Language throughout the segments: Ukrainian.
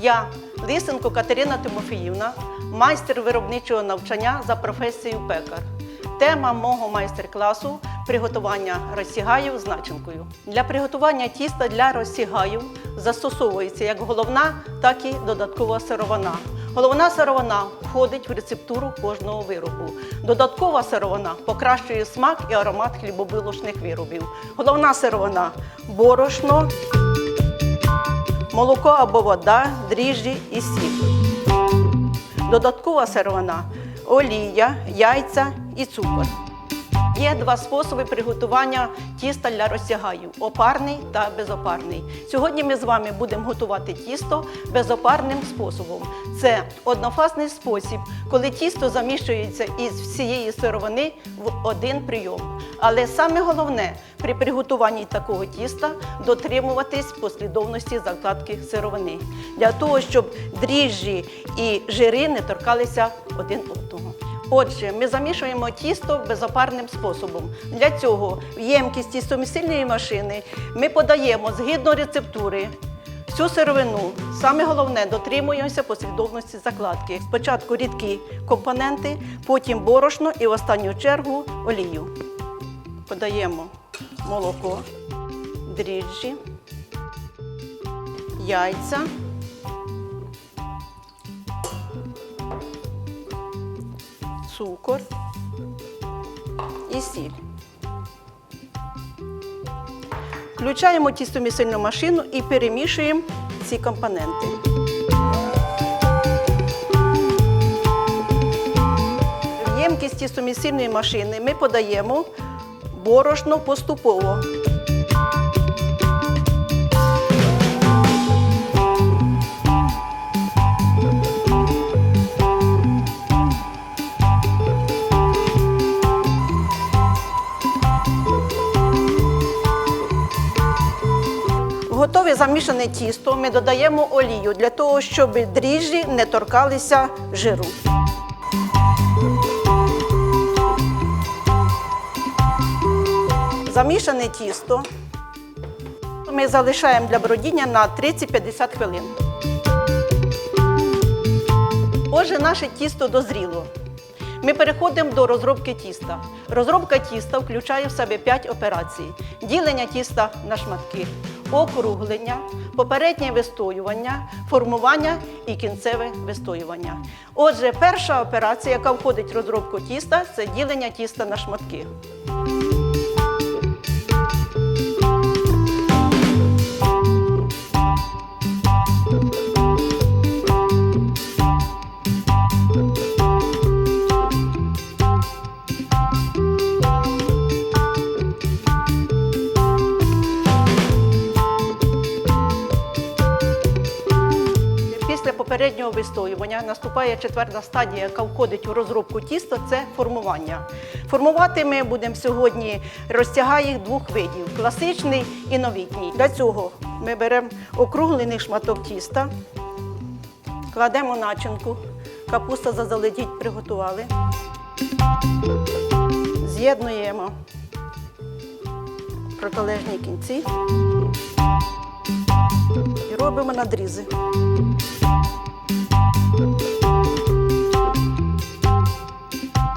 Я Лисенко Катерина Тимофіївна, майстер виробничого навчання за професією пекар. Тема мого майстер-класу приготування розсігаїв з начинкою. Для приготування тіста для розсігаїв застосовується як головна, так і додаткова сировина. Головна сировина входить в рецептуру кожного виробу. Додаткова сировина покращує смак і аромат хлібобулочних виробів. Головна сировина борошно, молоко або вода, дріжджі і сіль. Додаткова сировина олія, яйця і цукор. Є два способи приготування тіста для розтягаїв опарний та безопарний. Сьогодні ми з вами будемо готувати тісто безопарним способом. Це однофазний спосіб, коли тісто заміщується із всієї сировини в один прийом. Але саме головне при приготуванні такого тіста дотримуватись послідовності закладки сировини для того, щоб дріжджі і жири не торкалися один одного. Отже, ми замішуємо тісто безопарним способом. Для цього в ємкість тістомісильної машини ми подаємо згідно рецептури всю сировину. Саме головне дотримуємося послідовності закладки. Спочатку рідкі компоненти, потім борошно і в останню чергу олію. Подаємо молоко, дріжджі, яйця. Цукор і сіль. Включаємо тістомісильну машину і перемішуємо ці компоненти. В ємкість тістомісильної машини ми подаємо борошно поступово. Готове замішане тісто ми додаємо олію для того, щоб дріжджі не торкалися жиру. Замішане тісто ми залишаємо для бродіння на 30-50 хвилин. Отже, наше тісто дозріло. Ми переходимо до розробки тіста. Розробка тіста включає в себе 5 операцій: ділення тіста на шматки, округлення, попереднє вистоювання, формування і кінцеве вистоювання. Отже, перша операція, яка входить в розробку тіста, це ділення тіста на шматки. Після попереднього вистоювання наступає четверта стадія, яка входить у розробку тіста це формування. Формувати ми будемо сьогодні розтягаїв двох видів класичний і новітній. Для цього ми беремо округлений шматок тіста, кладемо начинку, капуста заздалегідь приготували. З'єднуємо протилежні кінці і робимо надрізи.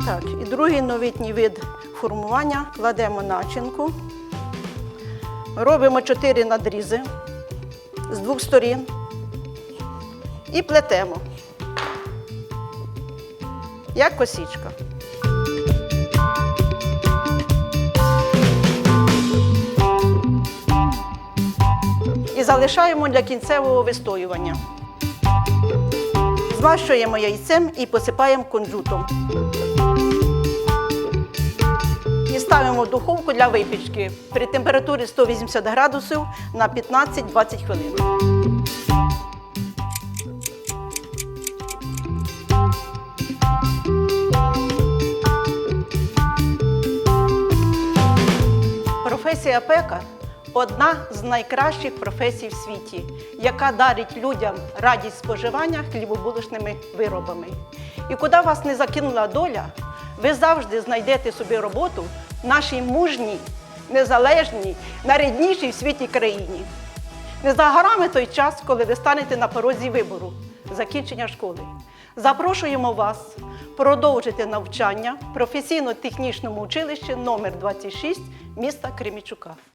Так, і другий новітній вид формування. Кладемо начинку, робимо чотири надрізи з двох сторін і плетемо, як косічка. І залишаємо для кінцевого вистоювання. Змащуємо яйцем і посипаємо кунжутом. І ставимо в духовку для випічки при температурі 180 градусів на 15-20 хвилин. Професія пекар одна з найкращих професій в світі, яка дарить людям радість споживання хлібобулочними виробами. І куди вас не закинула доля, ви завжди знайдете собі роботу нашій мужній, незалежній, найріднішій в світі країні. Не за горами той час, коли ви станете на порозі вибору закінчення школи. Запрошуємо вас продовжити навчання в професійно-технічному училищі номер 26 міста Кремічука.